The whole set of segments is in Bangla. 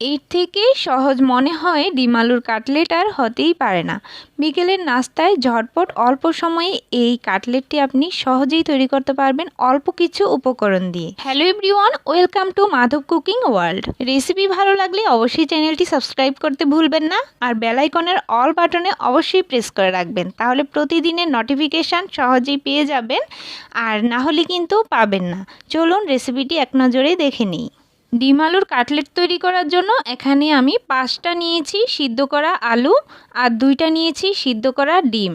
এর থেকে সহজ মনে হয় ডিম আলুর কাটলেট আর হতেই পারে না। বিকেলের নাস্তায় ঝটপট অল্প সময়ে এই কাটলেটটি আপনি সহজেই তৈরি করতে পারবেন অল্প কিছু উপকরণ দিয়ে। Hello everyone, welcome to Madhab cooking world. Recipe ভালো লাগলে অবশ্যই চ্যানেলটি সাবস্ক্রাইব করতে ভুলবেন না আর বেলাইকনের অল বাটনে অবশ্যই প্রেস করে রাখবেন, তাহলে প্রতিদিনের নোটিফিকেশান সহজেই পেয়ে যাবেন আর না হলে কিন্তু পাবেন না। চলুন রেসিপিটি এক নজরে দেখে নিই। ডিম আলুর কাটলেট তৈরি করার জন্য এখানে আমি পাঁচটা নিয়েছি সিদ্ধ করা আলু আর দুইটা নিয়েছি সিদ্ধ করা ডিম।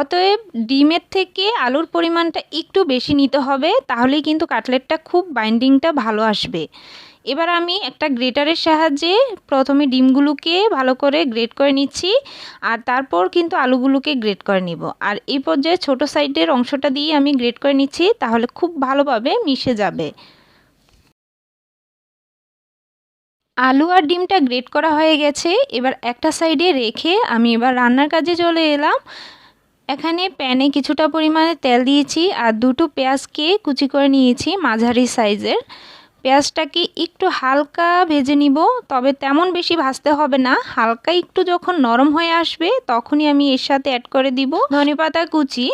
অতএব ডিমের থেকে আলুর পরিমাণটা একটু বেশি নিতে হবে, তাহলেই কিন্তু কাটলেটটা খুব বাইন্ডিংটা ভালো আসবে। এবার আমি একটা গ্রেটারের সাহায্যে প্রথমে ডিমগুলোকে ভালো করে গ্রেট করে নিচ্ছি আর তারপর কিন্তু আলুগুলোকে গ্রেট করে নিব। আর এই পর্যায়ে ছোট সাইডের অংশটা দিয়ে আমি গ্রেট করে নিচ্ছি, তাহলে খুব ভালোভাবে মিশে যাবে। আলু আর ডিমটা গ্রেট করা হয়ে গেছে। এবার একটা সাইডে রেখে আমি এবার রান্নার কাজে চলে এলাম। এখানে প্যানে কিছুটা পরিমাণে তেল দিয়েছি আর দুটো পেঁয়াজকে কুচি করে নিয়েছি মাঝারি সাইজের। পেঁয়াজটাকে একটু হালকা ভেজে নিব, তবে তেমন বেশি ভাজতে হবে না। হালকা একটু যখন নরম হয়ে আসবে, তখনই আমি এর সাথে অ্যাড করে দিব ধনেপাতা কুচি।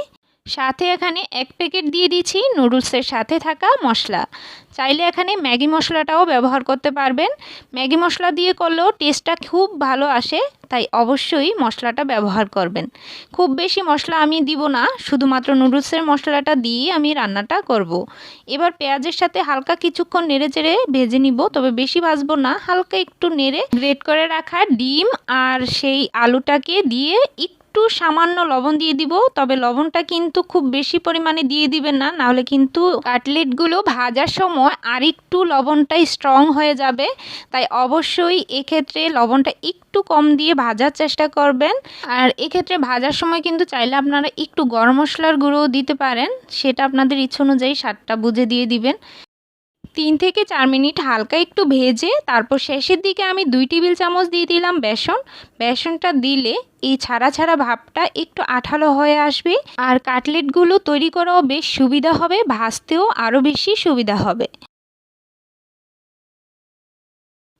সাথে এখানে এক প্যাকেট দিয়ে দিচ্ছি নুডলসের সাথে থাকা মশলা। চাইলে এখানে ম্যাগি মশলাটাও ব্যবহার করতে পারবেন। ম্যাগি মশলা দিয়ে করলেও টেস্টটা খুব ভালো আসে, তাই অবশ্যই মশলাটা ব্যবহার করবেন। খুব বেশি মশলা আমি দিব না, শুধুমাত্র নুডলসের মশলাটা দিয়ে আমি রান্নাটা করব। এবার পেঁয়াজের সাথে হালকা কিছুক্ষণ নেড়ে চেড়ে ভেজে নিব, তবে বেশি ভাজবো না, হালকা একটু নেড়ে গ্রেট করে রাখা ডিম আর সেই আলুটাকে দিয়ে একটু সামান্য লবণ দিয়ে দিব, তবে লবণটা কিন্তু খুব বেশি পরিমাণে দিয়ে দিবেন না, নাহলে কিন্তু কাটলেটগুলো ভাজার সময় আর একটু লবণটা স্ট্রং হয়ে যাবে। তাই অবশ্যই এক্ষেত্রে লবণটা একটু কম দিয়ে ভাজার চেষ্টা করবেন। আর এক্ষেত্রে ভাজার সময় কিন্তু চাইলে আপনারা একটু গরম মশলার গুঁড়োও দিতে পারেন, সেটা আপনাদের ইচ্ছে অনুযায়ী স্বাদটা বুঝে দিয়ে দিবেন। তিন থেকে চার মিনিট হালকা একটু ভেজে তারপর শেষের দিকে আমি দুই টেবিল চামচ দিয়ে দিলাম বেসন। বেসনটা দিলে এই ছাড়া ছাড়া ভাবটা একটু আঠালো হয়ে আসবে আর কাটলেটগুলো তৈরি করাও বেশ সুবিধা হবে, ভাজতেও আরও বেশি সুবিধা হবে।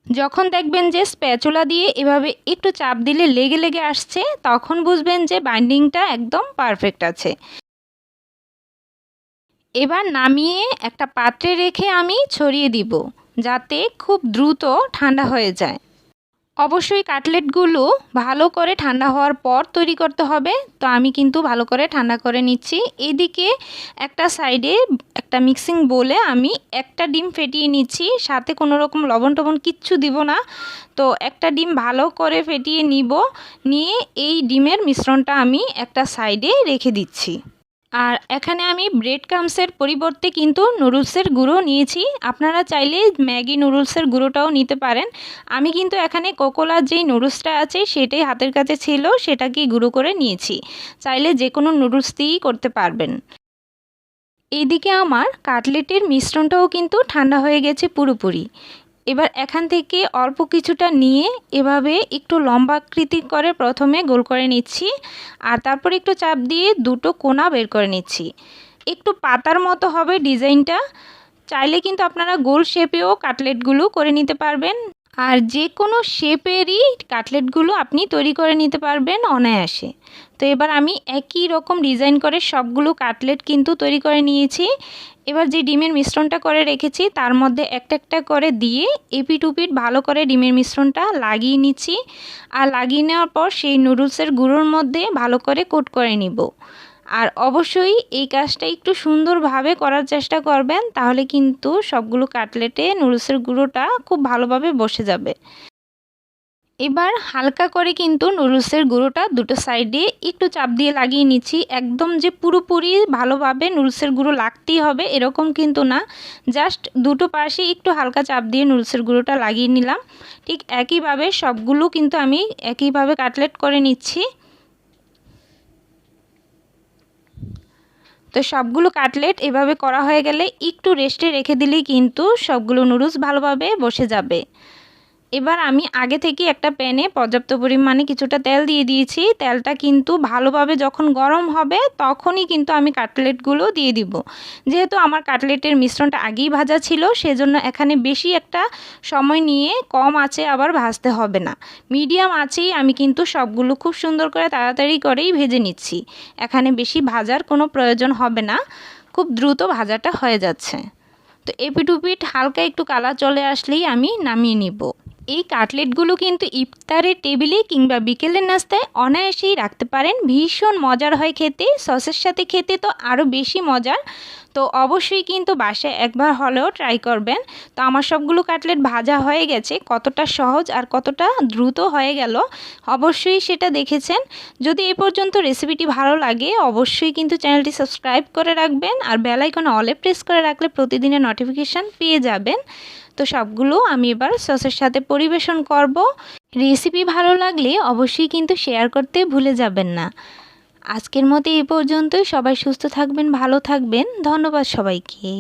যখন দেখবেন যে স্প্যাচুলা দিয়ে এভাবে একটু চাপ দিলে লেগে লেগে আসছে, তখন বুঝবেন যে বাইন্ডিংটা একদম পারফেক্ট আছে। এবার নামিয়ে একটা পাত্রে রেখে আমি ছড়িয়ে দিব, যাতে খুব দ্রুত ঠান্ডা হয়ে যায়। অবশ্যই কাটলেটগুলো ভালো করে ঠান্ডা হওয়ার পর তৈরি করতে হবে, তো আমি কিন্তু ভালো করে ঠান্ডা করে নিচ্ছি। এদিকে একটা সাইডে একটা মিক্সিং বলে আমি একটা ডিম ফেটিয়ে নিচ্ছি, সাথে কোনো রকম লবণ টবণ কিচ্ছু দিব না। তো একটা ডিম ভালো করে ফেটিয়ে নিব, নিয়ে এই ডিমের মিশ্রণটা আমি একটা সাইডে রেখে দিচ্ছি। আর এখানে আমি ব্রেড ক্রামসের পরিবর্তে কিন্তু নুডলসের গুঁড়ো নিয়েছি। আপনারা চাইলে ম্যাগি নুডলসের গুঁড়োটাও নিতে পারেন। আমি কিন্তু এখানে কোকোলার যেই নুডলসটা আছে, সেটাই হাতের কাছে ছিল, সেটাকে গুঁড়ো করে নিয়েছি। চাইলে যে কোনো নুডলস দিয়েই করতে পারবেন। এইদিকে আমার কাটলেটের মিশ্রণটাও কিন্তু ঠান্ডা হয়ে গেছে পুরোপুরি। এবার এখান থেকে অল্প কিছুটা নিয়ে এভাবে একটু লম্বা আকৃতি করে প্রথমে গোল করে নিচ্ছি আর তারপর একটু চাপ দিয়ে দুটো কোনা বের করে নিচ্ছি। একটু পাতার মতো হবে ডিজাইনটা। চাইলে কিন্তু আপনারা গোল শেপেও কাটলেটগুলো করে নিতে পারবেন। আর যে কোনো শেপেরই কাটলেটগুলো আপনি তৈরি করে নিতে পারবেন অনায়াসে। তো এবার আমি একই রকম ডিজাইন করে সবগুলো কাটলেট কিন্তু তৈরি করে নিয়েছি। এবার যে ডিমের মিশ্রণটা করে রেখেছি, তার মধ্যে একটা একটা করে দিয়ে এপিট উপিট ভালো করে ডিমের মিশ্রণটা লাগিয়ে নিচ্ছি। আর লাগিয়ে নেওয়ার পর সেই নুডলসের গুঁড়োর মধ্যে ভালো করে কোট করে নিব। আর অবশ্যই এই কাজটা একটু সুন্দরভাবে করার চেষ্টা করবেন, তাহলে কিন্তু সবগুলো কাটলেটে নুডলসের গুঁড়োটা খুব ভালোভাবে বসে যাবে। এবার হালকা করে কিন্তু নুডলসের গুঁড়োটা দুটো সাইডে একটু চাপ দিয়ে লাগিয়ে নিচ্ছি। একদম যে পুরোপুরি ভালোভাবে নুডলসের গুঁড়ো লাগতেই হবে এরকম কিন্তু না। জাস্ট দুটো পাশে একটু হালকা চাপ দিয়ে নুডলসের গুঁড়োটা লাগিয়ে নিলাম। ঠিক একইভাবে সবগুলো কিন্তু আমি একইভাবে কাটলেট করে নিচ্ছি। তো সবগুলো কাটলেট এভাবে করা হয়ে গেলে একটু রেস্টে রেখে দিলেই কিন্তু সবগুলো নুডলস ভালোভাবে বসে যাবে। এবার আমি আগে থেকে একটা প্যানে পর্যাপ্ত পরিমাণে কিছুটা তেল দিয়ে দিয়েছি। তেলটা কিন্তু ভালোভাবে যখন গরম হবে তখনই কিন্তু আমি কাটলেটগুলো দিয়ে দিব। যেহেতু আমার কাটলেটের মিশ্রণটা আগেই ভাজা ছিল, সেজন্য এখানে বেশি একটা সময় নিয়ে কম আঁচে আবার ভাজতে হবে না। মিডিয়াম আঁচেই আমি কিন্তু সবগুলো খুব সুন্দর করে তাড়াতাড়ি করেই ভেজে নিচ্ছি। এখানে বেশি ভাজার কোনো প্রয়োজন হবে না। খুব দ্রুত ভাজাটা হয়ে যাচ্ছে। তো এপিটুপিট হালকা একটু কালার চলে আসলেই আমি নামিয়ে নিব। এই কাটলেটগুলো কিন্তু ইফতারের টেবিলে কিংবা বিকেলের নাস্তায় অনায়াসেই রাখতে পারেন। ভীষণ মজার হয় খেতে, সসের সাথে খেতে তো আরও বেশি মজার। তো অবশ্যই কিন্তু বাসায় একবার হলেও ট্রাই করবেন। তো আমার সবগুলো কাটলেট ভাজা হয়ে গেছে, কতটা সহজ আর কতটা দ্রুত হয়ে গেল, অবশ্যই সেটা দেখেছেন। যদি এই পর্যন্ত রেসিপিটি ভালো লাগে, অবশ্যই কিন্তু চ্যানেলটি সাবস্ক্রাইব করে রাখবেন আর বেলাইকনে অলে প্রেস করে রাখলে প্রতিদিনের নোটিফিকেশান পেয়ে যাবেন। তো সবগুলো আমি এবার সসের সাথে পরিবেশন করব। রেসিপি ভালো লাগলে অবশ্যই কিন্তু শেয়ার করতে ভুলে যাবেন না। আজকের মতো এই পর্যন্তই। সবাই সুস্থ থাকবেন ভালো থাকবেন। ধন্যবাদ সবাইকে।